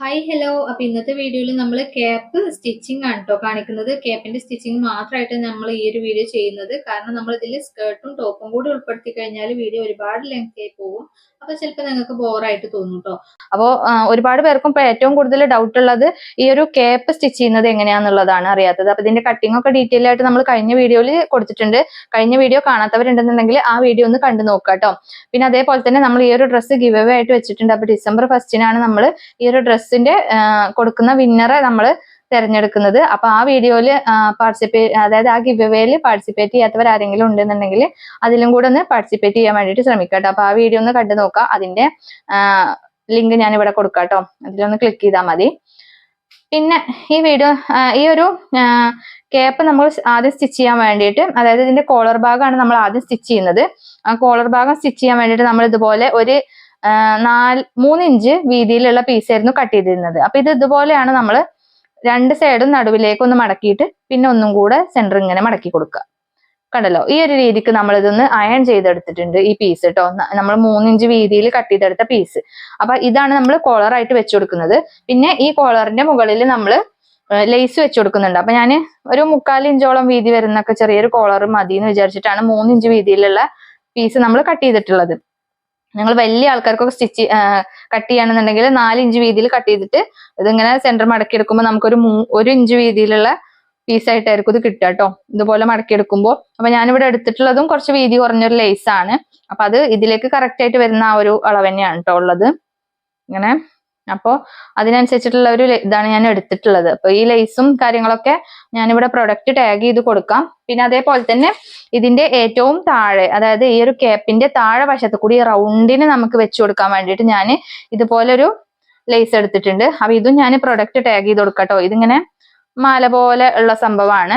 Hi hello അപ്പൊ ഇന്നത്തെ വീഡിയോയിൽ നമ്മൾ ക്യാപ്പ് സ്റ്റിച്ചിങ് ആണ് കേട്ടോ കാണിക്കുന്നത്. ക്യാപ്പിന്റെ സ്റ്റിച്ചിങ് മാത്രമായിട്ട് നമ്മൾ ഈ ഒരു വീഡിയോ ചെയ്യുന്നത്. കാരണം നമ്മൾ ഇതിൽ സ്കേർട്ടും ടോപ്പും കൂടി ഉൾപ്പെടുത്തി കഴിഞ്ഞാൽ വീഡിയോ ഒരുപാട് ലെങ്ത് ആയി പോകും. അപ്പൊ ചിലപ്പോൾ നിങ്ങൾക്ക് ബോറായിട്ട് തോന്നും കേട്ടോ അപ്പോൾ ഒരുപാട് പേർക്കും ഇപ്പൊ ഏറ്റവും കൂടുതൽ ഡൗട്ട് ഉള്ളത് ഈ ഒരു കേപ്പ് സ്റ്റിച്ച് ചെയ്യുന്നത് എങ്ങനെയാന്നുള്ളതാണ് അറിയാത്തത്. അപ്പൊ ഇതിന്റെ കട്ടിംഗ് ഒക്കെ ഡീറ്റെയിൽ ആയിട്ട് നമ്മൾ കഴിഞ്ഞ വീഡിയോയിൽ കൊടുത്തിട്ടുണ്ട്. കഴിഞ്ഞ വീഡിയോ കാണാത്തവരുണ്ടെന്നുണ്ടെങ്കിൽ ആ വീഡിയോ ഒന്ന് കണ്ടു നോക്കുക കേട്ടോ പിന്നെ അതേപോലെ തന്നെ നമ്മൾ ഈ ഒരു ഡ്രസ്സ് ഗിവ് അവേ ആയിട്ട് വെച്ചിട്ടുണ്ട്. അപ്പൊ ഡിസംബർ ഫസ്റ്റിനാണ് നമ്മൾ ഈ ഒരു ഡ്രസ്സിന്റെ കൊടുക്കുന്ന വിന്നറെ നമ്മൾ തിരഞ്ഞെടുക്കുന്നത്. അപ്പൊ ആ വീഡിയോയിൽ പാർട്ടിസിപ്പേറ്റ് അതായത് ആ ഗിവ് അവേയിൽ പാർട്ടിസിപ്പേറ്റ് ചെയ്യാത്തവർ ആരെങ്കിലും ഉണ്ടെന്നുണ്ടെങ്കിൽ അതിലും കൂടെ ഒന്ന് പാർട്ടിസിപ്പേറ്റ് ചെയ്യാൻ വേണ്ടിയിട്ട് ശ്രമിക്കാം കേട്ടോ അപ്പൊ ആ വീഡിയോ ഒന്ന് കണ്ടു നോക്കാം. അതിന്റെ ലിങ്ക് ഞാൻ ഇവിടെ കൊടുക്കാം കേട്ടോ അതിലൊന്ന് ക്ലിക്ക് ചെയ്താൽ മതി. പിന്നെ ഈ വീഡിയോ ഈ ഒരു കേപ്പ് നമ്മൾ ആദ്യം സ്റ്റിച്ച് ചെയ്യാൻ വേണ്ടിയിട്ട് അതായത് ഇതിന്റെ കോളർ ഭാഗമാണ് നമ്മൾ ആദ്യം സ്റ്റിച്ച് ചെയ്യുന്നത്. ആ കോളർ ഭാഗം സ്റ്റിച്ച് ചെയ്യാൻ വേണ്ടിയിട്ട് നമ്മൾ ഇതുപോലെ ഒരു നാല് മൂന്ന് ഇഞ്ച് വീതിയിലുള്ള പീസായിരുന്നു കട്ട് ചെയ്തിരുന്നത്. അപ്പൊ ഇത് ഇതുപോലെയാണ് നമ്മൾ രണ്ട് സൈഡും നടുവിലേക്ക് ഒന്ന് മടക്കിയിട്ട് പിന്നെ ഒന്നും കൂടെ സെന്റർ ഇങ്ങനെ മടക്കി കൊടുക്കുക. കണ്ടല്ലോ? ഈ ഒരു രീതിക്ക് നമ്മൾ ഇതൊന്ന് അയൺ ചെയ്തെടുത്തിട്ടുണ്ട് ഈ പീസ് കേട്ടോ നമ്മൾ മൂന്നിഞ്ച് വീതിയിൽ കട്ട് ചെയ്തെടുത്ത പീസ് അപ്പൊ ഇതാണ് നമ്മൾ കോളർ ആയിട്ട് വെച്ചു കൊടുക്കുന്നത്. പിന്നെ ഈ കോളറിന്റെ മുകളിൽ നമ്മൾ ലേസ് വെച്ച് കൊടുക്കുന്നുണ്ട്. അപ്പൊ ഞാൻ ഒരു മുക്കാൽ ഇഞ്ചോളം വീതി വരുന്നൊക്കെ ചെറിയൊരു കോളർ മതി എന്ന് വിചാരിച്ചിട്ടാണ് മൂന്നിഞ്ച് വീതിയിലുള്ള പീസ് നമ്മൾ കട്ട് ചെയ്തിട്ടുള്ളത്. നിങ്ങൾ വലിയ ആൾക്കാർക്കൊക്കെ സ്റ്റിച്ച് കട്ട് ചെയ്യണമെന്നുണ്ടെങ്കിൽ നാല് ഇഞ്ച് വീതിയിൽ കട്ട് ചെയ്തിട്ട് ഇതിങ്ങനെ സെന്റർ മടക്കി എടുക്കുമ്പോൾ നമുക്കൊരു ഒരു ഇഞ്ച് വീതിയിലുള്ള പീസായിട്ടായിരിക്കും ഇത് കിട്ടുക കേട്ടോ. ഇതുപോലെ മടക്കി എടുക്കുമ്പോൾ അപ്പൊ ഞാനിവിടെ എടുത്തിട്ടുള്ളതും കുറച്ച് വീതി കുറഞ്ഞൊരു ലേസ് ആണ്. അപ്പൊ അത് ഇതിലേക്ക് കറക്റ്റ് ആയിട്ട് വരുന്ന ആ ഒരു അളവ് തന്നെയാണ് കേട്ടോ ഉള്ളത്. ഇങ്ങനെ. അപ്പോൾ അതിനനുസരിച്ചിട്ടുള്ള ഒരു ഇതാണ് ഞാൻ എടുത്തിട്ടുള്ളത്. അപ്പോൾ ഈ ലേസും കാര്യങ്ങളൊക്കെ ഞാനിവിടെ പ്രൊഡക്റ്റ് ടാഗ് ചെയ്ത് കൊടുക്കാം. പിന്നെ അതേപോലെ തന്നെ ഇതിന്റെ ഏറ്റവും താഴെ അതായത് ഈ ഒരു ക്യാപ്പിന്റെ താഴെ വശത്ത് കൂടി റൗണ്ടിന് നമുക്ക് വെച്ചു കൊടുക്കാൻ വേണ്ടിയിട്ട് ഞാൻ ഇതുപോലൊരു ലേസ് എടുത്തിട്ടുണ്ട്. അപ്പൊ ഇതും ഞാൻ പ്രൊഡക്റ്റ് ടാഗ് ചെയ്ത് കൊടുക്കട്ടോ ഇതിങ്ങനെ മാല പോലെ ഉള്ള സംഭവമാണ്.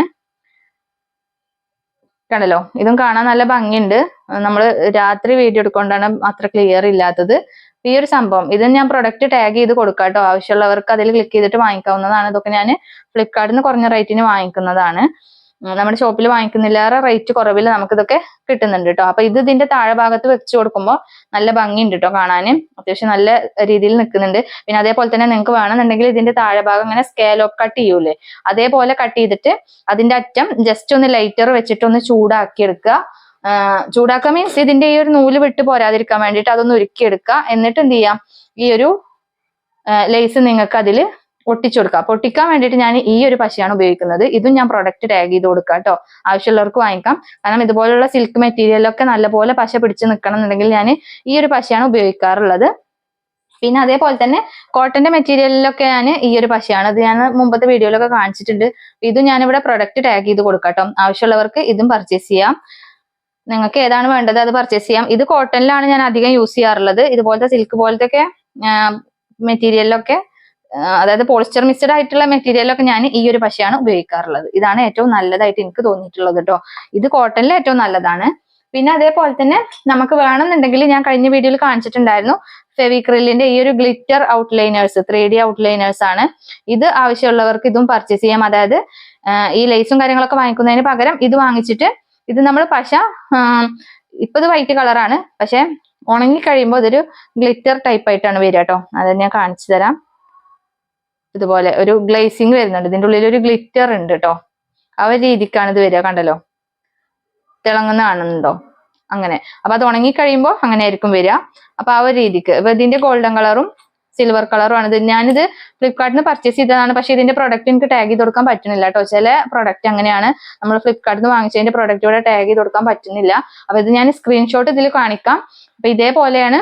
കണ്ടല്ലോ? ഇതും കാണാൻ നല്ല ഭംഗിയുണ്ട്. നമ്മൾ രാത്രി വീഡിയോ എടുക്കൊണ്ടാണ് അത്ര ക്ലിയർ ഇല്ലാത്തത്. ഈ ഒരു സംഭവം. ഇത് ഞാൻ പ്രൊഡക്റ്റ് ടാഗ് ചെയ്ത് കൊടുക്കാം കേട്ടോ ആവശ്യമുള്ളവർക്ക് അതിൽ ക്ലിക്ക് ചെയ്തിട്ട് വാങ്ങിക്കാവുന്നതാണ്. ഇതൊക്കെ ഞാൻ ഫ്ലിപ്കാർട്ടിൽ നിന്ന് കുറഞ്ഞ റേറ്റിന് വാങ്ങിക്കുന്നതാണ്. നമ്മുടെ ഷോപ്പിൽ വാങ്ങിക്കുന്നില്ലേറെ റേറ്റ് കുറവിൽ നമുക്കിതൊക്കെ കിട്ടുന്നുണ്ട് കേട്ടോ അപ്പൊ ഇത് ഇതിന്റെ താഴെ ഭാഗത്ത് വെച്ച് കൊടുക്കുമ്പോൾ നല്ല ഭംഗിയുണ്ട് കേട്ടോ കാണാൻ അത്യാവശ്യം നല്ല രീതിയിൽ നിൽക്കുന്നുണ്ട്. പിന്നെ അതേപോലെ തന്നെ നിങ്ങൾക്ക് വേണമെന്നുണ്ടെങ്കിൽ ഇതിന്റെ താഴെ ഭാഗം ഇങ്ങനെ സ്കേലോപ്പ് കട്ട് ചെയ്യൂലേ. അതേപോലെ കട്ട് ചെയ്തിട്ട് അതിന്റെ അറ്റം ജസ്റ്റ് ഒന്ന് ലൈറ്റർ വെച്ചിട്ട് ഒന്ന് ചൂടാക്കി എടുക്കുക ചൂടാക്കാൻ മീൻസ് ഇതിന്റെ ഈ ഒരു നൂൽ വിട്ട് പോരാതിരിക്കാൻ വേണ്ടിയിട്ട് അതൊന്ന് ഉരുക്കിയെടുക്കുക എന്നിട്ട് എന്ത് ചെയ്യാം? ഈ ഒരു ലേസ് നിങ്ങൾക്ക് അതിൽ ഒട്ടിച്ചു കൊടുക്കുക പൊട്ടിക്കാൻ വേണ്ടിയിട്ട് ഞാൻ ഈ ഒരു പശയാണ് ഉപയോഗിക്കുന്നത്. ഇതും ഞാൻ പ്രൊഡക്റ്റ് ടാഗ് ചെയ്ത് കൊടുക്കാം കേട്ടോ ആവശ്യമുള്ളവർക്ക് വാങ്ങിക്കാം. കാരണം ഇതുപോലുള്ള സിൽക്ക് മെറ്റീരിയലൊക്കെ നല്ലപോലെ പശ പിടിച്ച് നിൽക്കണം എന്നുണ്ടെങ്കിൽ ഞാൻ ഈ ഒരു പശയാണ് ഉപയോഗിക്കാറുള്ളത്. പിന്നെ അതേപോലെ തന്നെ കോട്ടന്റെ മെറ്റീരിയലിലൊക്കെ ഞാൻ ഈ ഒരു പശയാണ്. അത് ഞാൻ മുമ്പത്തെ വീഡിയോയിലൊക്കെ കാണിച്ചിട്ടുണ്ട്. ഇതും ഞാനിവിടെ പ്രൊഡക്റ്റ് ടാഗ് ചെയ്ത് കൊടുക്കാം കേട്ടോ ആവശ്യമുള്ളവർക്ക് ഇതും പർച്ചേസ് ചെയ്യാം. നിങ്ങൾക്ക് ഏതാണ് വേണ്ടത് അത് പർച്ചേസ് ചെയ്യാം. ഇത് കോട്ടണിലാണ് ഞാൻ അധികം യൂസ് ചെയ്യാറുള്ളത്. ഇതുപോലത്തെ സിൽക്ക് പോലത്തെ ഒക്കെ മെറ്റീരിയലിലൊക്കെ അതായത് പോളിസ്റ്റർ മിക്സ്ഡ് ആയിട്ടുള്ള മെറ്റീരിയലൊക്കെ ഞാൻ ഈ ഒരു പശയാണ് ഉപയോഗിക്കാറുള്ളത്. ഇതാണ് ഏറ്റവും നല്ലതായിട്ട് എനിക്ക് തോന്നിയിട്ടുള്ളത് കേട്ടോ ഇത് കോട്ടണിൽ ഏറ്റവും നല്ലതാണ്. പിന്നെ അതേപോലെ തന്നെ നമുക്ക് വേണമെന്നുണ്ടെങ്കിൽ ഞാൻ കഴിഞ്ഞ വീഡിയോയിൽ കാണിച്ചിട്ടുണ്ടായിരുന്നു ഫെവിക്രില്ലിന്റെ ഈ ഒരു glitter outliners three D outliners ആണ്. ഇത് ആവശ്യമുള്ളവർക്ക് ഇതും പർച്ചേസ് ചെയ്യാം. അതായത് ഈ ലേസും കാര്യങ്ങളൊക്കെ വാങ്ങിക്കുന്നതിന് പകരം ഇത് വാങ്ങിച്ചിട്ട് ഇത് നമ്മൾ പശ ഇപ്പൊ ഇത് വൈറ്റ് കളറാണ് പക്ഷെ ഉണങ്ങി കഴിയുമ്പോൾ ഇതൊരു ഗ്ലിറ്റർ ടൈപ്പ് ആയിട്ടാണ് വരിക കേട്ടോ അത് ഞാൻ കാണിച്ചു തരാം. ഇതുപോലെ ഒരു ഗ്ലേസിങ് വരുന്നുണ്ട്. ഇതിന്റെ ഉള്ളിൽ ഒരു ഗ്ലിറ്റർ ഉണ്ട് കേട്ടോ ആ ഒരു രീതിക്കാണ് ഇത് വരിക കണ്ടല്ലോ? തിളങ്ങുന്ന കാണുന്നുണ്ടോ? അങ്ങനെ. അപ്പൊ അത് ഉണങ്ങി കഴിയുമ്പോൾ അങ്ങനെ ആയിരിക്കും വരിക. അപ്പൊ ആ ഒരു രീതിക്ക്. ഇപ്പൊ ഇതിന്റെ ഗോൾഡൻ കളറും സിൽവർ കളറും ഇത് ഞാനിത് ഫ്ലിപ്കാർട്ടിൽ നിന്ന് പർച്ചേസ് ചെയ്തതാണ്. പക്ഷെ ഇതിന്റെ പ്രൊഡക്റ്റ് എനിക്ക് ടാഗ് ചെയ്ത് കൊടുക്കാൻ പറ്റുന്നില്ല കേട്ടോ ചില പ്രൊഡക്റ്റ് അങ്ങനെയാണ്. നമ്മൾ ഫ്ലിപ്കാർട്ടിൽ നിന്ന് വാങ്ങിച്ചതിന്റെ പ്രൊഡക്റ്റ് ഇവിടെ ടാഗ് ചെയ്ത് കൊടുക്കാൻ പറ്റുന്നില്ല. അപ്പൊ ഇത് ഞാൻ സ്ക്രീൻഷോട്ട് ഇതിൽ കാണിക്കാം. അപ്പൊ ഇതേപോലെയാണ്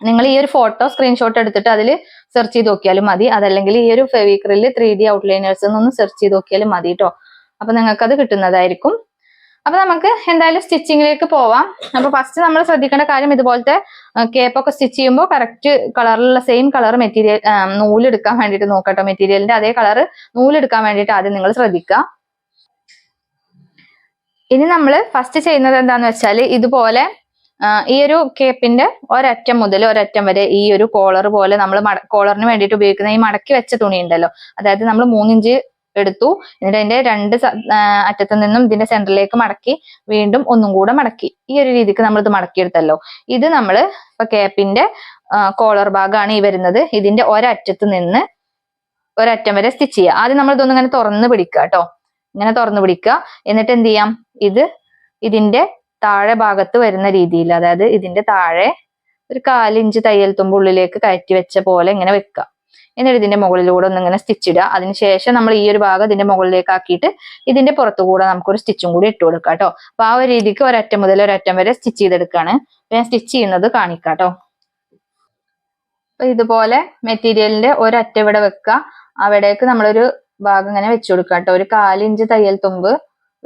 നിങ്ങൾ ഈ ഒരു ഫോട്ടോ സ്ക്രീൻഷോട്ട് എടുത്തിട്ട് അതിൽ സെർച്ച് ചെയ്ത് നോക്കിയാലും മതി. അതല്ലെങ്കിൽ ഈ ഒരു ഫെവിക്രിൽ ത്രീ ഡി ഔട്ട്ലൈനേഴ്സ് എന്നൊന്ന് സെർച്ച് ചെയ്ത് നോക്കിയാലും മതി കേട്ടോ അപ്പൊ നിങ്ങൾക്ക് അത് കിട്ടുന്നതായിരിക്കും. അപ്പൊ നമുക്ക് എന്തായാലും സ്റ്റിച്ചിങ്ങിലേക്ക് പോവാം. അപ്പൊ ഫസ്റ്റ് നമ്മൾ ശ്രദ്ധിക്കേണ്ട കാര്യം ഇതുപോലത്തെ കേപ്പ് ഒക്കെ സ്റ്റിച്ച് ചെയ്യുമ്പോൾ കറക്റ്റ് കളറിലുള്ള സെയിം കളർ മെറ്റീരിയൽ നൂലെടുക്കാൻ വേണ്ടിട്ട് നോക്കട്ടോ. മെറ്റീരിയലിന്റെ അതേ കളർ നൂലെടുക്കാൻ വേണ്ടിട്ട് ആദ്യം നിങ്ങൾ ശ്രദ്ധിക്കുക. ഇനി നമ്മൾ ഫസ്റ്റ് ചെയ്യുന്നത് എന്താന്ന് വെച്ചാൽ ഇതുപോലെ ഈ ഒരു കേപ്പിന്റെ ഒരറ്റം മുതൽ ഒരറ്റം വരെ ഈ ഒരു കോളർ പോലെ നമ്മൾ കോളറിന് വേണ്ടിയിട്ട് ഉപയോഗിക്കുന്ന ഈ മടക്കി വെച്ച തുണി ഉണ്ടല്ലോ. അതായത് നമ്മൾ മൂന്നിഞ്ച് എടുത്തു. എന്നിട്ട് അതിന്റെ രണ്ട് അറ്റത്തു നിന്നും ഇതിന്റെ സെന്ററിലേക്ക് മടക്കി വീണ്ടും ഒന്നും കൂടെ മടക്കി. ഈ ഒരു രീതിക്ക് നമ്മൾ ഇത് മടക്കിയെടുത്തല്ലോ. ഇത് നമ്മൾ ഇപ്പൊ കേപ്പിന്റെ കോളർ ഭാഗമാണ് ഈ വരുന്നത്. ഇതിന്റെ ഒരറ്റത്ത് നിന്ന് ഒരറ്റം വരെ സ്റ്റിച്ച് ചെയ്യുക. ആദ്യം നമ്മൾ ഇതൊന്നും ഇങ്ങനെ തുറന്ന് പിടിക്കുക കേട്ടോ. ഇങ്ങനെ തുറന്ന് പിടിക്കുക. എന്നിട്ട് എന്ത് ചെയ്യാം? ഇത് ഇതിന്റെ താഴെ ഭാഗത്ത് വരുന്ന രീതിയിൽ അതായത് ഇതിന്റെ താഴെ ഒരു കാലിഞ്ച് തയ്യൽ തുമ്പുള്ളിലേക്ക് കയറ്റി വെച്ച പോലെ ഇങ്ങനെ വെക്കുക. എന്നിട്ട് ഇതിന്റെ മുകളിലൂടെ ഒന്ന് ഇങ്ങനെ സ്റ്റിച്ച് ഇടുക അതിനുശേഷം നമ്മൾ ഈ ഒരു ഭാഗം ഇതിന്റെ മുകളിലേക്ക് ആക്കിയിട്ട് ഇതിന്റെ പുറത്തുകൂടെ നമുക്കൊരു സ്റ്റിച്ചും കൂടി ഇട്ട് കൊടുക്കാം കേട്ടോ. അപ്പൊ ആ ഒരു രീതിക്ക് ഒരറ്റം മുതൽ ഒരറ്റം വരെ സ്റ്റിച്ച് ചെയ്തെടുക്കുകയാണ് ഞാൻ സ്റ്റിച്ച് ചെയ്യുന്നത് കാണിക്കാം കേട്ടോ. അപ്പൊ ഇതുപോലെ മെറ്റീരിയലിന്റെ ഒരറ്റം ഇവിടെ വെക്കുക. അവിടേക്ക് നമ്മളൊരു ഭാഗം ഇങ്ങനെ വെച്ചു കൊടുക്കുക കേട്ടോ. ഒരു കാലിഞ്ച് തയ്യൽ തുമ്പ്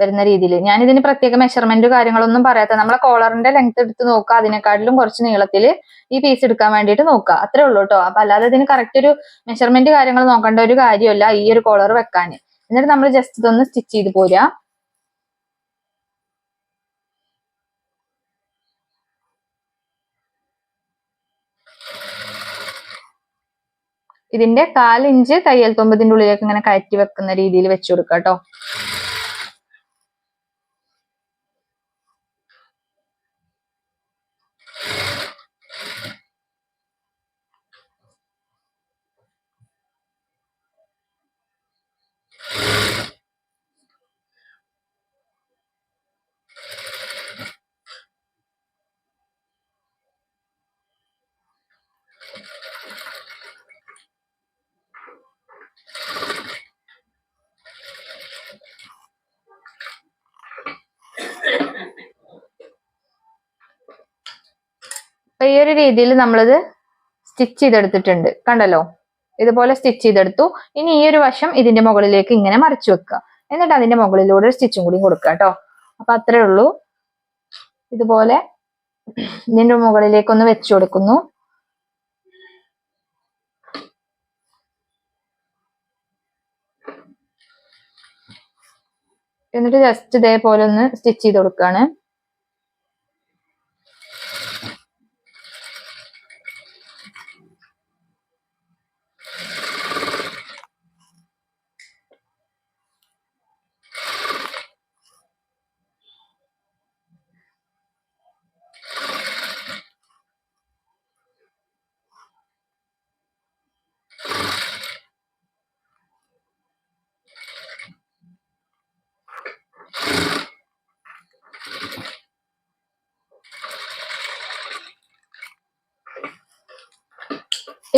വരുന്ന രീതിയിൽ. ഞാൻ ഇതിന് പ്രത്യേക മെഷർമെന്റ് കാര്യങ്ങളൊന്നും പറയാത്ത നമ്മളെ കോളറിന്റെ ലെങ്ത് എടുത്ത് നോക്കുക അതിനെക്കാട്ടിലും കുറച്ച് നീളത്തിൽ ഈ പീസ് എടുക്കാൻ വേണ്ടിയിട്ട് നോക്കുക. അത്രേ ഉള്ളൂ കേട്ടോ അപ്പൊ അല്ലാതെ ഇതിന് കറക്റ്റ് ഒരു മെഷർമെന്റ് കാര്യങ്ങൾ നോക്കേണ്ട ഒരു കാര്യമല്ല ഈ ഒരു കോളർ വെക്കാൻ. എന്നിട്ട് നമ്മൾ ജസ്റ്റ് ഇതൊന്ന് സ്റ്റിച്ച് ചെയ്ത് പോരുക. ഇതിന്റെ കാലിഞ്ച് തയ്യൽ തൊമ്പതിന്റെ ഉള്ളിലേക്ക് ഇങ്ങനെ കയറ്റി വെക്കുന്ന രീതിയിൽ വെച്ചു കൊടുക്കുക കേട്ടോ അപ്പൊ ഈ ഒരു രീതിയിൽ നമ്മളിത് സ്റ്റിച്ച് ചെയ്തെടുത്തിട്ടുണ്ട്. കണ്ടല്ലോ? ഇതുപോലെ സ്റ്റിച്ച് ചെയ്തെടുത്തു. ഇനി ഈ ഒരു വശം ഇതിന്റെ മുകളിലേക്ക് ഇങ്ങനെ മറിച്ചു വെക്കുക. എന്നിട്ട് അതിന്റെ മുകളിലൂടെ ഒരു സ്റ്റിച്ചും കൂടി കൊടുക്കുക കേട്ടോ. അപ്പൊ അത്രേ ഉള്ളൂ. ഇതുപോലെ ഇതിന്റെ മുകളിലേക്ക് ഒന്ന് വെച്ചു കൊടുക്കുന്നു. എന്നിട്ട് ജസ്റ്റ് ഇതേപോലെ ഒന്ന് സ്റ്റിച്ച് ചെയ്ത് കൊടുക്കുകയാണ്.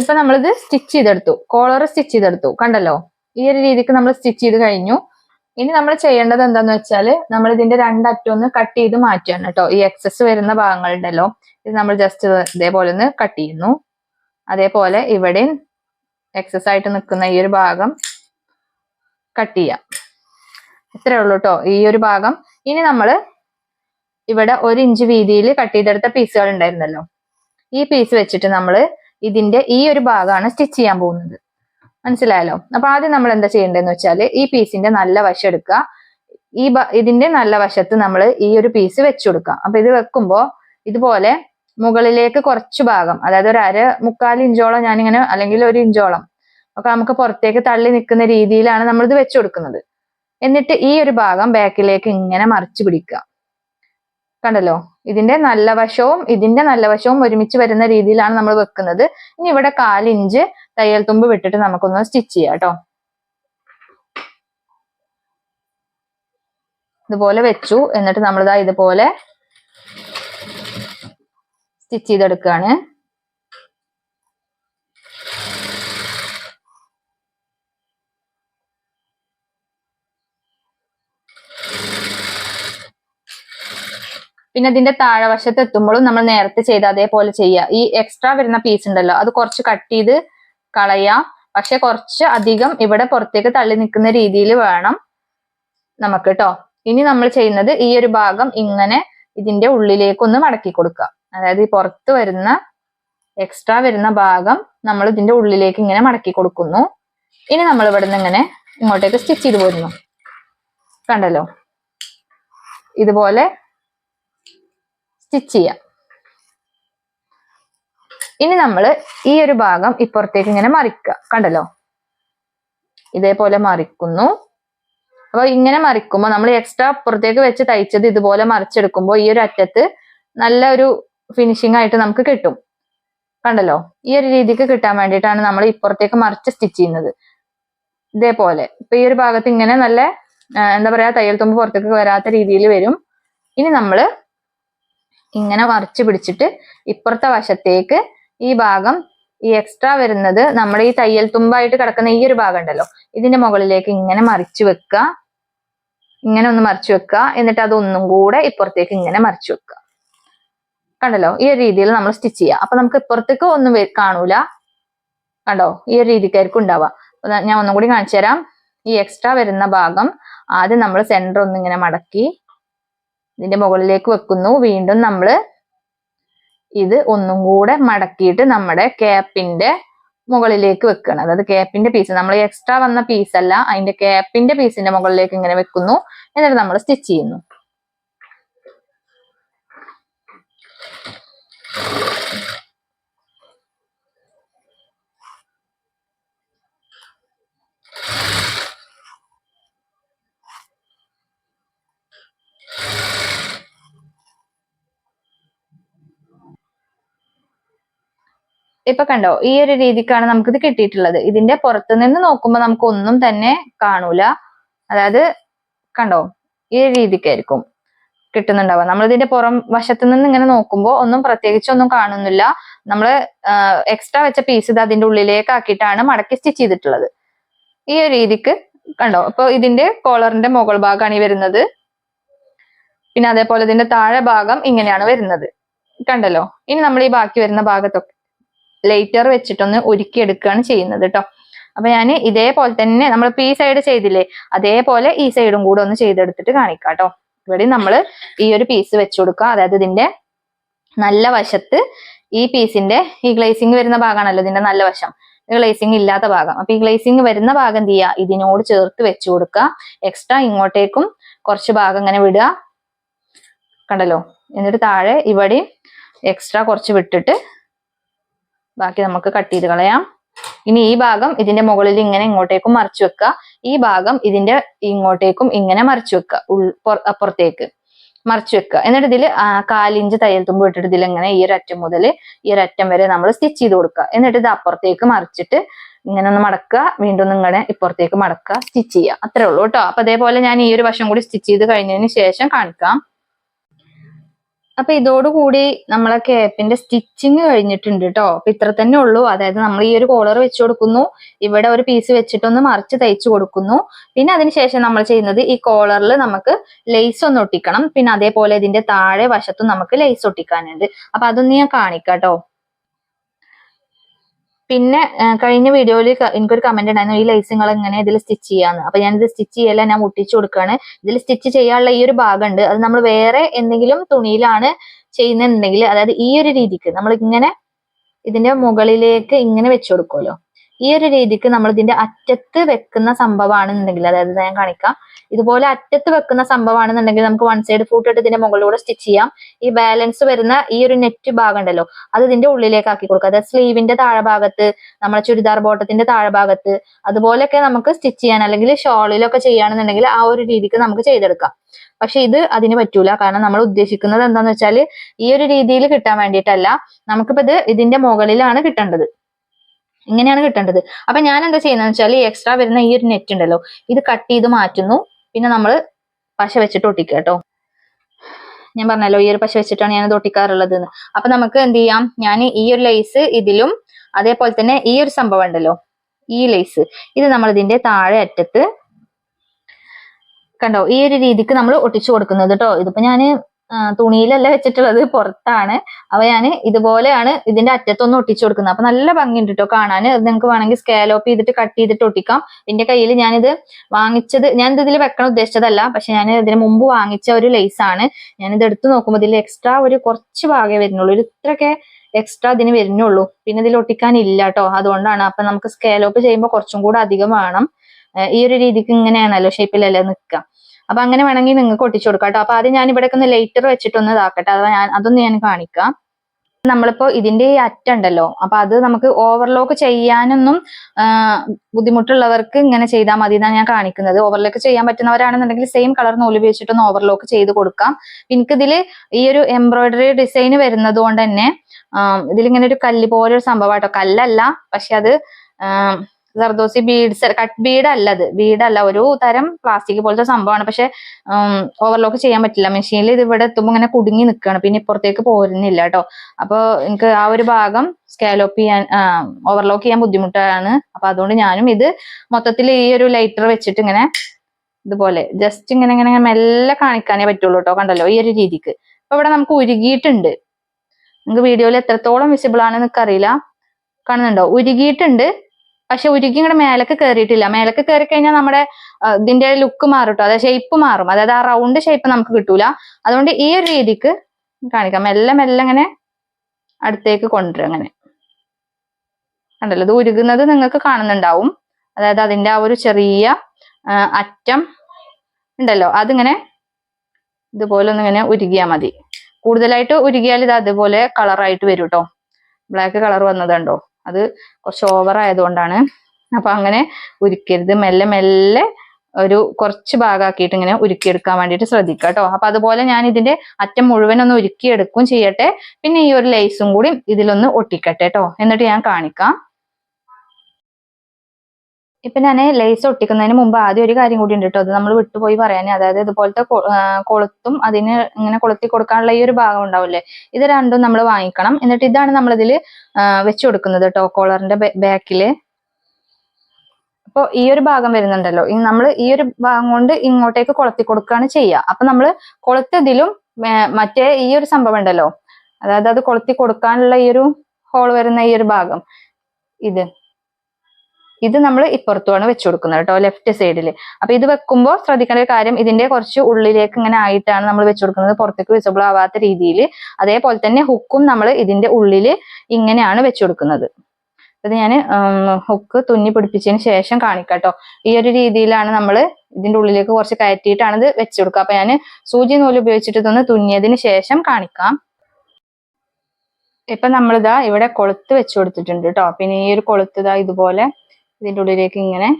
ഇപ്പൊ നമ്മളിത് സ്റ്റിച്ച് ചെയ്തെടുത്തു. കോളർ സ്റ്റിച്ച് ചെയ്തെടുത്തു. കണ്ടല്ലോ? ഈ ഒരു രീതിക്ക് നമ്മൾ സ്റ്റിച്ച് ചെയ്ത് കഴിഞ്ഞു. ഇനി നമ്മൾ ചെയ്യേണ്ടത് എന്താന്ന് വെച്ചാൽ നമ്മൾ ഇതിന്റെ രണ്ടറ്റം ഒന്ന് കട്ട് ചെയ്ത് മാറ്റുകയാണ് കേട്ടോ. ഈ എക്സസ് വരുന്ന ഭാഗങ്ങളുണ്ടല്ലോ. ഇത് നമ്മൾ ജസ്റ്റ് ഇതേപോലെ ഒന്ന് കട്ട് ചെയ്യുന്നു. അതേപോലെ ഇവിടെയും എക്സസ് ആയിട്ട് നിൽക്കുന്ന ഈ ഒരു ഭാഗം കട്ട് ചെയ്യാം. ഇത്രേ ഉള്ളൂ കേട്ടോ ഈ ഒരു ഭാഗം. ഇനി നമ്മൾ ഇവിടെ ഒരു ഇഞ്ച് വീതിയിൽ കട്ട് ചെയ്തെടുത്ത പീസുകൾ ഉണ്ടായിരുന്നല്ലോ. ഈ പീസ് വെച്ചിട്ട് നമ്മൾ ഇതിന്റെ ഈ ഒരു ഭാഗമാണ് സ്റ്റിച്ച് ചെയ്യാൻ പോകുന്നത്. മനസ്സിലായല്ലോ? അപ്പൊ ആദ്യം നമ്മൾ എന്താ ചെയ്യേണ്ടതെന്ന് വെച്ചാൽ ഈ പീസിന്റെ നല്ല വശം എടുക്കുക. ഈ ഇതിന്റെ നല്ല വശത്ത് നമ്മൾ ഈ ഒരു പീസ് വെച്ചു കൊടുക്കുക. അപ്പൊ ഇത് വെക്കുമ്പോ ഇതുപോലെ മുകളിലേക്ക് കുറച്ച് ഭാഗം അതായത് ഒരു അര മുക്കാൽ ഇഞ്ചോളം ഞാനിങ്ങനെ അല്ലെങ്കിൽ ഒരു ഇഞ്ചോളം ഒക്കെ നമുക്ക് പുറത്തേക്ക് തള്ളി നിൽക്കുന്ന രീതിയിലാണ് നമ്മൾ ഇത് വെച്ചു കൊടുക്കുന്നത്. എന്നിട്ട് ഈ ഒരു ഭാഗം ബാക്കിലേക്ക് ഇങ്ങനെ മറിച്ച് പിടിക്കുക. കണ്ടല്ലോ? ഇതിന്റെ നല്ല വശവും ഇതിന്റെ നല്ല വശവും ഒരുമിച്ച് വരുന്ന രീതിയിലാണ് നമ്മൾ വെക്കുന്നത്. ഇനി ഇവിടെ കാലിഞ്ച് തയ്യൽ തുമ്പ് വിട്ടിട്ട് നമുക്കൊന്ന് സ്റ്റിച്ച് ചെയ്യാം കേട്ടോ. ഇതുപോലെ വെച്ചു. എന്നിട്ട് നമ്മളിതാ ഇതുപോലെ സ്റ്റിച്ച് ചെയ്തെടുക്കുകയാണ്. പിന്നെ ഇതിന്റെ താഴെവശത്ത് എത്തുമ്പോഴും നമ്മൾ നേരത്തെ ചെയ്ത അതേപോലെ ചെയ്യുക. ഈ എക്സ്ട്രാ വരുന്ന പീസ് ഉണ്ടല്ലോ അത് കുറച്ച് കട്ട് ചെയ്ത് കളയാം പക്ഷെ കുറച്ച് അധികം ഇവിടെ പുറത്തേക്ക് തള്ളി നിൽക്കുന്ന രീതിയിൽ വേണം നമുക്ക് കേട്ടോ ഇനി നമ്മൾ ചെയ്യുന്നത് ഈ ഒരു ഭാഗം ഇങ്ങനെ ഇതിന്റെ ഉള്ളിലേക്കൊന്ന് മടക്കി കൊടുക്കുക. അതായത് ഈ പുറത്ത് വരുന്ന എക്സ്ട്രാ വരുന്ന ഭാഗം നമ്മൾ ഇതിന്റെ ഉള്ളിലേക്ക് ഇങ്ങനെ മടക്കി കൊടുക്കുന്നു. ഇനി നമ്മൾ ഇവിടെ നിന്ന് ഇങ്ങനെ ഇങ്ങോട്ടേക്ക് സ്റ്റിച്ച് ചെയ്ത് പോരുന്നു. കണ്ടല്ലോ? ഇതുപോലെ സ്റ്റിച്ച് ചെയ്യാം. ഇനി നമ്മൾ ഈ ഒരു ഭാഗം ഇപ്പുറത്തേക്ക് ഇങ്ങനെ മറിക്കുക. കണ്ടല്ലോ? ഇതേപോലെ മറിക്കുന്നു. അപ്പൊ ഇങ്ങനെ മറിക്കുമ്പോൾ നമ്മൾ എക്സ്ട്രാ പുറത്തേക്ക് വെച്ച് തയ്ച്ചത് ഇതുപോലെ മറിച്ചെടുക്കുമ്പോൾ ഈ ഒരു അറ്റത്ത് നല്ല ഒരു ഫിനിഷിംഗ് ആയിട്ട് നമുക്ക് കിട്ടും. കണ്ടല്ലോ? ഈ ഒരു രീതിക്ക് കിട്ടാൻ വേണ്ടിയിട്ടാണ് നമ്മൾ ഇപ്പുറത്തേക്ക് മറിച്ച് സ്റ്റിച്ച് ചെയ്യുന്നത്. ഇതേപോലെ. ഇപ്പൊ ഈ ഒരു ഭാഗത്ത് ഇങ്ങനെ നല്ല എന്താ പറയാ തയ്യൽ തുമ്പ് പുറത്തേക്ക് വരാത്ത രീതിയിൽ വരും. ഇനി നമ്മൾ ഇങ്ങനെ വറച്ച് പിടിച്ചിട്ട് ഇപ്പുറത്തെ വശത്തേക്ക് ഈ ഭാഗം ഈ എക്സ്ട്രാ വരുന്നത് നമ്മുടെ ഈ തയ്യൽ തുമ്പായിട്ട് കിടക്കുന്ന ഈ ഒരു ഭാഗം ഉണ്ടല്ലോ ഇതിന്റെ മുകളിലേക്ക് ഇങ്ങനെ മറിച്ച് വെക്കുക ഇങ്ങനെ ഒന്ന് മറിച്ച് വെക്കുക എന്നിട്ട് അത് ഒന്നും കൂടെ ഇപ്പുറത്തേക്ക് ഇങ്ങനെ മറിച്ച് വെക്കുക കണ്ടല്ലോ? ഈ ഒരു രീതിയിൽ നമ്മൾ സ്റ്റിച്ച് ചെയ്യുക അപ്പൊ നമുക്ക് ഇപ്പുറത്തേക്ക് ഒന്നും കാണൂല. കണ്ടോ? ഈ ഒരു രീതിക്കായിരിക്കും ഉണ്ടാവുക. ഞാൻ ഒന്നും കൂടി കാണിച്ചു തരാം. ഈ എക്സ്ട്രാ വരുന്ന ഭാഗം ആദ്യം നമ്മൾ സെന്റർ ഒന്നിങ്ങനെ മടക്കി ഇതിന്റെ മുകളിലേക്ക് വെക്കുന്നു. വീണ്ടും നമ്മൾ ഇത് ഒന്നും കൂടെ മടക്കിയിട്ട് നമ്മുടെ ക്യാപ്പിന്റെ മുകളിലേക്ക് വെക്കണം അതായത് ക്യാപ്പിന്റെ പീസ് നമ്മൾ എക്സ്ട്രാ വന്ന പീസ് അല്ല അതിന്റെ ക്യാപ്പിന്റെ പീസിന്റെ മുകളിലേക്ക് ഇങ്ങനെ വെക്കുന്നു. എന്നിട്ട് നമ്മൾ സ്റ്റിച്ച് ചെയ്യുന്നു. ഇപ്പൊ കണ്ടോ ഈ ഒരു രീതിക്കാണ് നമുക്കിത് കിട്ടിയിട്ടുള്ളത്. ഇതിന്റെ പുറത്തു നിന്ന് നോക്കുമ്പോൾ നമുക്ക് ഒന്നും തന്നെ കാണൂല. അതായത് കണ്ടോ ഈ ഒരു രീതിക്കായിരിക്കും കിട്ടുന്നുണ്ടാവുക. നമ്മൾ ഇതിന്റെ പുറം വശത്ത് നിന്ന് ഇങ്ങനെ നോക്കുമ്പോൾ ഒന്നും പ്രത്യേകിച്ച് ഒന്നും കാണുന്നില്ല. നമ്മൾ എക്സ്ട്രാ വെച്ച പീസ് ഇത് അതിന്റെ ഉള്ളിലേക്ക് ആക്കിയിട്ടാണ് മടക്കി സ്റ്റിച്ച് ചെയ്തിട്ടുള്ളത്. ഈ ഒരു രീതിക്ക് കണ്ടോ അപ്പൊ ഇതിന്റെ കോളറിന്റെ മുകൾ ഭാഗമാണ് ഈ വരുന്നത്. പിന്നെ അതേപോലെ ഇതിന്റെ താഴെ ഭാഗം ഇങ്ങനെയാണ് വരുന്നത്. കണ്ടല്ലോ? ഇനി നമ്മൾ ഈ ബാക്കി വരുന്ന ഭാഗത്തൊക്കെ ലൈറ്റർ വെച്ചിട്ടൊന്ന് ഉരുക്കിയെടുക്കുകയാണ് ചെയ്യുന്നത് കേട്ടോ അപ്പൊ ഞാൻ ഇതേപോലെ തന്നെ നമ്മളിപ്പോ ഈ സൈഡ് ചെയ്തില്ലേ അതേപോലെ ഈ സൈഡും കൂടെ ഒന്ന് ചെയ്തെടുത്തിട്ട് കാണിക്കാം കേട്ടോ ഇവിടെ നമ്മൾ ഈ ഒരു പീസ് വെച്ചു കൊടുക്കുക. അതായത് ഇതിന്റെ നല്ല വശത്ത് ഈ പീസിന്റെ ഈ ഗ്ലേസിങ് വരുന്ന ഭാഗമാണല്ലോ ഇതിന്റെ നല്ല വശം. ഗ്ലേസിങ് ഇല്ലാത്ത ഭാഗം. അപ്പൊ ഈ ഗ്ലേസിങ് വരുന്ന ഭാഗം എന്ത് ചെയ്യുക? ഇതിനോട് ചേർത്ത് വെച്ചു കൊടുക്കുക. എക്സ്ട്രാ ഇങ്ങോട്ടേക്കും കുറച്ച് ഭാഗം ഇങ്ങനെ വിടുക. കണ്ടല്ലോ? എന്നിട്ട് താഴെ ഇവിടെയും എക്സ്ട്രാ കുറച്ച് വിട്ടിട്ട് ബാക്കി നമുക്ക് കട്ട് ചെയ്ത് കളയാം. ഇനി ഈ ഭാഗം ഇതിന്റെ മുകളിൽ ഇങ്ങനെ ഇങ്ങോട്ടേക്കും മറിച്ചു വെക്കുക ഈ ഭാഗം ഇതിന്റെ ഇങ്ങോട്ടേക്കും ഇങ്ങനെ മറിച്ചു വെക്കുക ഉൾ പുറ- അപ്പുറത്തേക്ക് മറിച്ചു വെക്കുക എന്നിട്ട് ഇതിൽ കാലിഞ്ച് തയ്യൽ തുമ്പ് ഇട്ടിട്ട് ഇതിൽ ഇങ്ങനെ ഈ ഒരു അറ്റം മുതൽ ഈ ഒരു അറ്റം വരെ നമ്മൾ സ്റ്റിച്ച് ചെയ്ത് കൊടുക്കുക എന്നിട്ട് ഇത് അപ്പുറത്തേക്ക് മറിച്ചിട്ട് ഇങ്ങനെ ഒന്ന് മടക്കുക വീണ്ടും ഒന്ന് ഇങ്ങനെ ഇപ്പുറത്തേക്ക് മടക്കുക സ്റ്റിച്ച് ചെയ്യുക അത്രേ ഉള്ളൂ കേട്ടോ. അപ്പൊ അതേപോലെ ഞാൻ ഈ ഒരു വശം കൂടി സ്റ്റിച്ച് ചെയ്ത് കഴിഞ്ഞതിന് ശേഷം കാണിക്കാം. അപ്പൊ ഇതോടുകൂടി നമ്മളെ കേപ്പിന്റെ സ്റ്റിച്ചിങ് കഴിഞ്ഞിട്ടുണ്ട് കേട്ടോ അപ്പൊ ഇത്ര തന്നെ ഉള്ളൂ. അതായത് നമ്മൾ ഈ ഒരു കോളർ വെച്ച് കൊടുക്കുന്നു. ഇവിടെ ഒരു പീസ് വെച്ചിട്ടൊന്ന് മറിച്ച് തയ്ച്ചു കൊടുക്കുന്നു. പിന്നെ അതിനുശേഷം നമ്മൾ ചെയ്യുന്നത് ഈ കോളറിൽ നമുക്ക് ലേസ് ഒന്ന് ഒട്ടിക്കണം. പിന്നെ അതേപോലെ ഇതിന്റെ താഴെ വശത്തും നമുക്ക് ലേസ് ഒട്ടിക്കാനുണ്ട്. അപ്പൊ അതൊന്ന് ഞാൻ കാണിക്കാം കേട്ടോ പിന്നെ കഴിഞ്ഞ വീഡിയോയിൽ എനിക്കൊരു കമന്റ് ഉണ്ടായിരുന്നു ഈ ലൈസിങ്ങൾ എങ്ങനെ ഇതിൽ സ്റ്റിച്ച് ചെയ്യാന്ന്? അപ്പൊ ഞാൻ ഇത് സ്റ്റിച്ച് ചെയ്യല്ല ഞാൻ ഒട്ടിച്ചു കൊടുക്കുകയാണ് ഇതിൽ സ്റ്റിച്ച് ചെയ്യാനുള്ള ഈ ഒരു ഭാഗമുണ്ട്. അത് നമ്മൾ വേറെ എന്തെങ്കിലും തുണിയിലാണ് ചെയ്യുന്നുണ്ടെങ്കിൽ അതായത് ഈ ഒരു രീതിക്ക് നമ്മൾ ഇങ്ങനെ ഇതിന്റെ മുകളിലേക്ക് ഇങ്ങനെ വെച്ചു കൊടുക്കുമല്ലോ ഈ ഒരു രീതിക്ക് നമ്മൾ ഇതിന്റെ അറ്റത്ത് വെക്കുന്ന സംഭവമാണെന്നുണ്ടെങ്കിൽ അതായത് ഞാൻ കാണിക്കാം. ഇതുപോലെ അറ്റത്ത് വെക്കുന്ന സംഭവമാണെന്നുണ്ടെങ്കിൽ നമുക്ക് വൺ സൈഡ് ഫൂട്ടിട്ട് ഇതിന്റെ മുകളിലൂടെ സ്റ്റിച്ച് ചെയ്യാം. ഈ ബാലൻസ് വരുന്ന ഈ ഒരു നെറ്റ് ഭാഗം ഉണ്ടല്ലോ അത് ഇതിന്റെ ഉള്ളിലേക്ക് ആക്കി കൊടുക്കുക. അതായത് സ്ലീവിന്റെ താഴെ ഭാഗത്ത് നമ്മുടെ ചുരിദാർ ബോട്ടത്തിന്റെ താഴെ ഭാഗത്ത് അതുപോലെയൊക്കെ നമുക്ക് സ്റ്റിച്ച് ചെയ്യാൻ അല്ലെങ്കിൽ ഷോളിലൊക്കെ ചെയ്യുകയാണെന്നുണ്ടെങ്കിൽ ആ ഒരു രീതിക്ക് നമുക്ക് ചെയ്തെടുക്കാം. പക്ഷെ ഇത് അതിന് പറ്റൂല. കാരണം നമ്മൾ ഉദ്ദേശിക്കുന്നത് എന്താന്ന് വെച്ചാൽ ഈ ഒരു രീതിയിൽ കിട്ടാൻ വേണ്ടിയിട്ടല്ല. നമുക്കിപ്പോ ഇത് ഇതിന്റെ മുകളിലാണ് കിട്ടേണ്ടത്. ഇങ്ങനെയാണ് കിട്ടേണ്ടത്. അപ്പൊ ഞാൻ എന്താ ചെയ്യുന്നത് വെച്ചാൽ ഈ എക്സ്ട്രാ വരുന്ന ഈ ഒരു നെറ്റ് ഉണ്ടല്ലോ ഇത് കട്ട് ചെയ്ത് മാറ്റുന്നു. പിന്നെ നമ്മൾ പശ വെച്ചിട്ട് ഒട്ടിക്കുക കേട്ടോ. ഞാൻ പറഞ്ഞല്ലോ ഈ ഒരു പശ വെച്ചിട്ടാണ് ഞാൻ ഒട്ടിക്കാറുള്ളത് അപ്പൊ നമുക്ക് എന്ത് ചെയ്യാം? ഞാൻ ഈ ഒരു ലൈസ് ഇതിലും അതേപോലെ തന്നെ ഈ ഒരു സംഭവം ഉണ്ടല്ലോ ഈ ലൈസ് ഇത് നമ്മൾ ഇതിന്റെ താഴെ അറ്റത്ത് കണ്ടോ? ഈ ഒരു രീതിക്ക് നമ്മൾ ഒട്ടിച്ചു കൊടുക്കുന്നത് കേട്ടോ. ഇതിപ്പോ ഞാൻ തുണിയിലല്ല വെച്ചിട്ടുള്ളത് പുറത്താണ്. അപ്പൊ ഞാൻ ഇതുപോലെയാണ് ഇതിന്റെ അറ്റത്തൊന്ന് ഒട്ടിച്ചു കൊടുക്കുന്നത്. അപ്പൊ നല്ല ഭംഗി ഉണ്ട് കേട്ടോ കാണാൻ നിങ്ങൾക്ക് വേണമെങ്കിൽ സ്കാലോപ്പ് ചെയ്തിട്ട് കട്ട് ചെയ്തിട്ട് ഒട്ടിക്കാം. എന്റെ കയ്യിൽ ഞാനിത് വാങ്ങിച്ചത് ഞാൻ ഇതിൽ വെക്കണം ഉദ്ദേശിച്ചതല്ല. പക്ഷെ ഞാൻ ഇതിന് മുമ്പ് വാങ്ങിച്ച ഒരു ലേസ് ആണ്. ഞാൻ ഇത് എടുത്തു നോക്കുമ്പോൾ ഇതിൽ എക്സ്ട്രാ ഒരു കുറച്ച് ഭാഗമേ വരുന്നുള്ളൂ. ഇത്രയൊക്കെ എക്സ്ട്രാ ഇതിന് വരുന്നുള്ളൂ. പിന്നെ ഇതിൽ ഒട്ടിക്കാൻ ഇല്ല കേട്ടോ അതുകൊണ്ടാണ്. അപ്പൊ നമുക്ക് സ്കാലോപ്പ് ചെയ്യുമ്പോൾ കുറച്ചും കൂടെ അധികം വേണം. ഈ ഒരു രീതിക്ക് ഇങ്ങനെയാണല്ലോ ഷേപ്പിലല്ലേ നിൽക്കുക അപ്പൊ അങ്ങനെ വേണമെങ്കിൽ നിങ്ങൾക്ക് ഒട്ടിച്ചു കൊടുക്കാം കേട്ടോ. അപ്പൊ ആദ്യം ഞാൻ ഇവിടെ ഒന്ന് ലൈറ്റർ വെച്ചിട്ടൊന്ന് ഇതാക്കട്ടെ. അഥവാ ഞാൻ അതൊന്ന് ഞാൻ കാണിക്കാം. നമ്മളിപ്പോ ഇതിന്റെ ഈ അറ്റുണ്ടല്ലോ അപ്പൊ അത് നമുക്ക് ഓവർലോക്ക് ചെയ്യാനൊന്നും ബുദ്ധിമുട്ടുള്ളവർക്ക് ഇങ്ങനെ ചെയ്താൽ മതി എന്നാണ് ഞാൻ കാണിക്കുന്നത്. ഓവർലോക്ക് ചെയ്യാൻ പറ്റുന്നവരാണെന്നുണ്ടെങ്കിൽ സെയിം കളർ നൂൽ ഉപയോഗിച്ചിട്ടൊന്ന് ഓവർലോക്ക് ചെയ്ത് കൊടുക്കാം. എനിക്കിതിൽ ഈ ഒരു എംബ്രോയിഡറി ഡിസൈൻ വരുന്നത് കൊണ്ട് തന്നെ ഇതിലിങ്ങനെ ഒരു കല്ല് പോലെ ഒരു സംഭവം കേട്ടോ കല്ലല്ല പക്ഷെ അത് സർദോസി ബീഡ്സ് കട്ട് ബീഡ് അല്ല അത് ബീഡല്ല ഒരു തരം പ്ലാസ്റ്റിക് പോലത്തെ സംഭവമാണ്. പക്ഷെ ഓവർലോക്ക് ചെയ്യാൻ പറ്റില്ല. മെഷീനിൽ ഇത് ഇവിടെ എത്തുമ്പോൾ ഇങ്ങനെ കുടുങ്ങി നിൽക്കുകയാണ് പിന്നെ ഇപ്പുറത്തേക്ക് പോരുന്നില്ല കേട്ടോ. അപ്പൊ എനിക്ക് ആ ഒരു ഭാഗം സ്കാലോപ്പ് ചെയ്യാൻ ഓവർലോക്ക് ചെയ്യാൻ ബുദ്ധിമുട്ടാണ്. അപ്പൊ അതുകൊണ്ട് ഞാനും ഇത് മൊത്തത്തിൽ ഈ ഒരു ലൈറ്റർ വെച്ചിട്ട് ഇങ്ങനെ ഇതുപോലെ ജസ്റ്റ് ഇങ്ങനെ ഇങ്ങനെ മെല്ലെ കാണിക്കാനേ പറ്റുള്ളൂ കേട്ടോ. കണ്ടല്ലോ? ഈ ഒരു രീതിക്ക്. അപ്പൊ ഇവിടെ നമുക്ക് ഉരുകിയിട്ടുണ്ട്. നിങ്ങൾക്ക് വീഡിയോയിൽ എത്രത്തോളം വിസിബിൾ ആണെന്ന് അറിയില്ല കാണുന്നുണ്ടോ? ഉരുകിയിട്ടുണ്ട്. പക്ഷെ ഉരുക്കി ഇങ്ങനെ മേലക്ക് കയറിയിട്ടില്ല മേലക്ക് കയറി കഴിഞ്ഞാൽ നമ്മുടെ ഇതിന്റെ ലുക്ക് മാറും കേട്ടോ അതായത് ഷേപ്പ് മാറും. അതായത് ആ റൗണ്ട് ഷേപ്പ് നമുക്ക് കിട്ടൂല. അതുകൊണ്ട് ഈ ഒരു രീതിക്ക് കാണിക്കാം. മെല്ലെ മെല്ലെ ഇങ്ങനെ അടുത്തേക്ക് കൊണ്ടുവരും അങ്ങനെ. കണ്ടല്ലോ? ഇത് ഉരുകുന്നത് നിങ്ങൾക്ക് കാണുന്നുണ്ടാവും. അതായത് അതിന്റെ ആ ഒരു ചെറിയ അറ്റം ഉണ്ടല്ലോ? അതിങ്ങനെ ഇതുപോലെ ഒന്നിങ്ങനെ ഉരുകിയാൽ മതി. കൂടുതലായിട്ട് ഉരുകിയാൽ ഇത് അതുപോലെ കളറായിട്ട് വരും കേട്ടോ ബ്ലാക്ക് കളർ വന്നതുണ്ടോ അത് കുറച്ച് ഓവർ ആയതുകൊണ്ടാണ്. അപ്പൊ അങ്ങനെ ഉരുക്കരുത്. മെല്ലെ മെല്ലെ ഒരു കുറച്ച് ഭാഗമാക്കിയിട്ട് ഇങ്ങനെ ഉരുക്കിയെടുക്കാൻ വേണ്ടിയിട്ട് ശ്രദ്ധിക്കുക കേട്ടോ. അപ്പൊ അതുപോലെ ഞാൻ ഇതിന്റെ അറ്റം മുഴുവൻ ഒന്ന് ഉരുക്കിയെടുക്കും ചെയ്യട്ടെ. പിന്നെ ഈ ഒരു ലേസും കൂടി ഇതിലൊന്ന് ഒട്ടിക്കട്ടെ കേട്ടോ. എന്നിട്ട് ഞാൻ കാണിക്കാം. ഇപ്പൊ ഞാൻ ലേസ് ഒട്ടിക്കുന്നതിന് മുമ്പ് ആദ്യം ഒരു കാര്യം കൂടി ഉണ്ട് കേട്ടോ അത് നമ്മൾ വിട്ടുപോയി പറയാൻ അതായത് ഇതുപോലത്തെ കൊളുത്തും അതിന് ഇങ്ങനെ കൊളുത്തി കൊടുക്കാനുള്ള ഈ ഒരു ഭാഗം ഉണ്ടാവില്ലേ? ഇത് രണ്ടും നമ്മൾ വാങ്ങിക്കണം. എന്നിട്ട് ഇതാണ് നമ്മളിതിൽ വെച്ചു കൊടുക്കുന്നത് കേട്ടോ കോളറിന്റെ ബാക്കിൽ. അപ്പൊ ഈ ഒരു ഭാഗം വരുന്നുണ്ടല്ലോ. നമ്മൾ ഈ ഒരു ഭാഗം കൊണ്ട് ഇങ്ങോട്ടേക്ക് കൊളുത്തി കൊടുക്കുകയാണ് ചെയ്യുക അപ്പൊ നമ്മൾ കൊളുത്തതിലും മറ്റേ ഈ ഒരു സംഭവം ഉണ്ടല്ലോ. അതായത് അത് കൊളുത്തി കൊടുക്കാനുള്ള ഈ ഒരു ഹോൾ വരുന്ന ഈ ഒരു ഭാഗം. ഇത്. ഇത് നമ്മൾ ഇപ്പുറത്തുമാണ് വെച്ചു കൊടുക്കുന്നത് കേട്ടോ ലെഫ്റ്റ് സൈഡിൽ അപ്പൊ ഇത് വെക്കുമ്പോൾ ശ്രദ്ധിക്കേണ്ട ഒരു കാര്യം ഇതിന്റെ കുറച്ച് ഉള്ളിലേക്ക് ഇങ്ങനെ ആയിട്ടാണ് നമ്മൾ വെച്ചു കൊടുക്കുന്നത് പുറത്തേക്ക് വിസിബിൾ ആവാത്ത രീതിയിൽ അതേപോലെ തന്നെ ഹുക്കും നമ്മൾ ഇതിന്റെ ഉള്ളിൽ ഇങ്ങനെയാണ് വെച്ചു കൊടുക്കുന്നത് ഇത് ഞാൻ ഹുക്ക് തുന്നി പിടിപ്പിച്ചതിന് ശേഷം കാണിക്കാം കേട്ടോ ഈ ഒരു രീതിയിലാണ് നമ്മൾ ഇതിന്റെ ഉള്ളിലേക്ക് കുറച്ച് കയറ്റിയിട്ടാണ് ഇത് വെച്ചു കൊടുക്കുക അപ്പൊ ഞാൻ സൂചി നൂൽ ഉപയോഗിച്ചിട്ട് ഇതൊന്ന് തുന്നിയതിന് ശേഷം കാണിക്കാം. ഇപ്പൊ നമ്മളിതാ ഇവിടെ കൊളുത്ത് വെച്ചു കൊടുത്തിട്ടുണ്ട് കേട്ടോ പിന്നെ ഈ ഒരു കൊളുത്ത് ഇതാ ഇതുപോലെ ഇതിന്റെ ഉള്ളിലേക്ക് ഇങ്ങനെ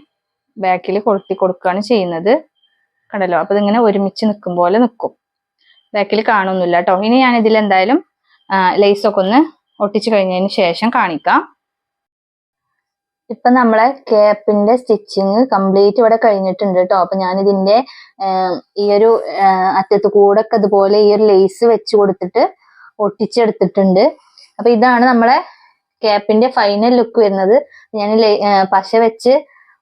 ബാക്കിൽ കൊളുത്തി കൊടുക്കുകയാണ് ചെയ്യുന്നത്. കണ്ടല്ലോ? അപ്പോൾ ഇതിങ്ങനെ ഒരുമിച്ച് നിൽക്കും പോലെ നിൽക്കും ബാക്കിൽ കാണുന്നില്ല കേട്ടോ ഇനി ഞാൻ ഇതിൽ എന്തായാലും ലേസൊക്കെ ഒന്ന് ഒട്ടിച്ച് കഴിഞ്ഞതിന് ശേഷം കാണിക്കാം. ഇപ്പൊ നമ്മളെ ക്യാപ്പിന്റെ സ്റ്റിച്ചിങ് കംപ്ലീറ്റ് ഇവിടെ കഴിഞ്ഞിട്ടുണ്ട് കേട്ടോ അപ്പൊ ഞാൻ ഇതിന്റെ ഈ ഒരു അറ്റത്ത് കൂടെ ഒക്കെ ഇതുപോലെ ഈ ഒരു ലേസ് വെച്ച് കൊടുത്തിട്ട് ഒട്ടിച്ചെടുത്തിട്ടുണ്ട്. അപ്പൊ ഇതാണ് നമ്മളെ ക്യാപ്പിന്റെ ഫൈനൽ ലുക്ക് വരുന്നത്. ഞാൻ പശ വെച്ച്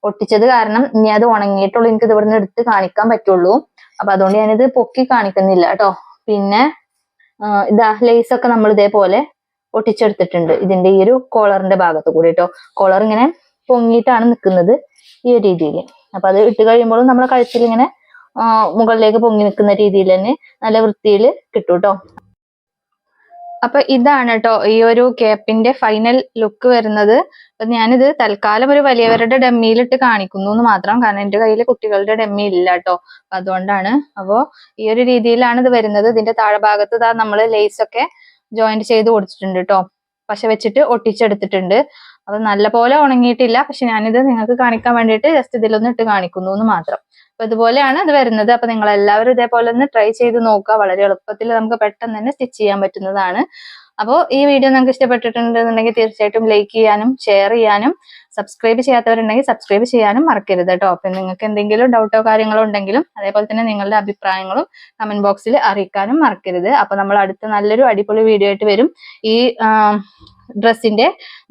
ഒട്ടിച്ചത് കാരണം ഇനി അത് ഉണങ്ങിയിട്ടുള്ളൂ. എനിക്ക് ഇത് ഇവിടുന്ന് എടുത്ത് കാണിക്കാൻ പറ്റുള്ളൂ. അപ്പൊ അതുകൊണ്ട് ഞാനിത് പൊക്കി കാണിക്കുന്നില്ല കേട്ടോ. പിന്നെ ഇതാ ലേസ് ഒക്കെ നമ്മൾ ഇതേപോലെ ഒട്ടിച്ചെടുത്തിട്ടുണ്ട്. ഇതിന്റെ ഈ ഒരു കോളറിന്റെ ഭാഗത്ത് കൂടി കേട്ടോ. കോളർ ഇങ്ങനെ പൊങ്ങിയിട്ടാണ് നിൽക്കുന്നത് ഈ ഒരു രീതിയിൽ അപ്പൊ അത് ഇട്ട് കഴിയുമ്പോഴും നമ്മുടെ കഴുത്തിൽ ഇങ്ങനെ മുകളിലേക്ക് പൊങ്ങി നിൽക്കുന്ന രീതിയിൽ തന്നെ നല്ല വൃത്തിയിൽ കിട്ടും കേട്ടോ. അപ്പൊ ഇതാണ് കേട്ടോ ഈ ഒരു കേപ്പിന്റെ ഫൈനൽ ലുക്ക് വരുന്നത്. ഞാനിത് തൽക്കാലം ഒരു വലിയവരുടെ ഡമ്മിയിലിട്ട് കാണിക്കുന്നു എന്ന് മാത്രം. കാരണം എന്റെ കയ്യിൽ കുട്ടികളുടെ ഡമ്മി ഇല്ല കേട്ടോ അതുകൊണ്ടാണ്. അപ്പോ ഈ ഒരു രീതിയിലാണ് ഇത് വരുന്നത്. ഇതിന്റെ താഴ്ഭാഗത്ത് ഇതാ നമ്മൾ ലേസ് ഒക്കെ ജോയിന്റ് ചെയ്ത് കൊടുത്തിട്ടുണ്ട് കേട്ടോ പശ വെച്ചിട്ട് ഒട്ടിച്ചെടുത്തിട്ടുണ്ട്. അത് നല്ലപോലെ ഉണങ്ങിയിട്ടില്ല. പക്ഷെ ഞാനിത് നിങ്ങൾക്ക് കാണിക്കാൻ വേണ്ടിയിട്ട് ജസ്റ്റ് ഇതിലൊന്ന് ഇട്ട് കാണിക്കുന്നു എന്ന് മാത്രം. അപ്പൊ ഇതുപോലെയാണ് ഇത് വരുന്നത്. അപ്പൊ നിങ്ങൾ എല്ലാവരും ഇതേപോലെ ഒന്ന് ട്രൈ ചെയ്ത് നോക്കുക. വളരെ എളുപ്പത്തിൽ നമുക്ക് പെട്ടെന്ന് തന്നെ സ്റ്റിച്ച് ചെയ്യാൻ പറ്റുന്നതാണ്. അപ്പോൾ ഈ വീഡിയോ നിങ്ങൾക്ക് ഇഷ്ടപ്പെട്ടിട്ടുണ്ടെന്നുണ്ടെങ്കിൽ തീർച്ചയായിട്ടും ലൈക്ക് ചെയ്യാനും ഷെയർ ചെയ്യാനും സബ്സ്ക്രൈബ് ചെയ്യാത്തവരുണ്ടെങ്കിൽ സബ്സ്ക്രൈബ് ചെയ്യാനും മറക്കരുത് കേട്ടോ അപ്പൊ നിങ്ങൾക്ക് എന്തെങ്കിലും ഡൗട്ടോ കാര്യങ്ങളോ ഉണ്ടെങ്കിലും അതേപോലെ തന്നെ നിങ്ങളുടെ അഭിപ്രായങ്ങളും കമന്റ് ബോക്സിൽ അറിയിക്കാനും മറക്കരുത്. അപ്പൊ നമ്മൾ അടുത്ത നല്ലൊരു അടിപൊളി വീഡിയോ ആയിട്ട് വരും. ഈ ഡ്രസ്സിന്റെ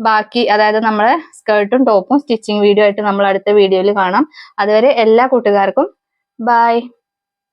ബാക്കി അതായത് നമ്മളെ സ്കേർട്ടും ടോപ്പും സ്റ്റിച്ചിങ് വീഡിയോ ആയിട്ട് നമ്മൾ അടുത്ത വീഡിയോയിൽ കാണാം. അതുവരെ എല്ലാ കൂട്ടുകാർക്കും ബൈ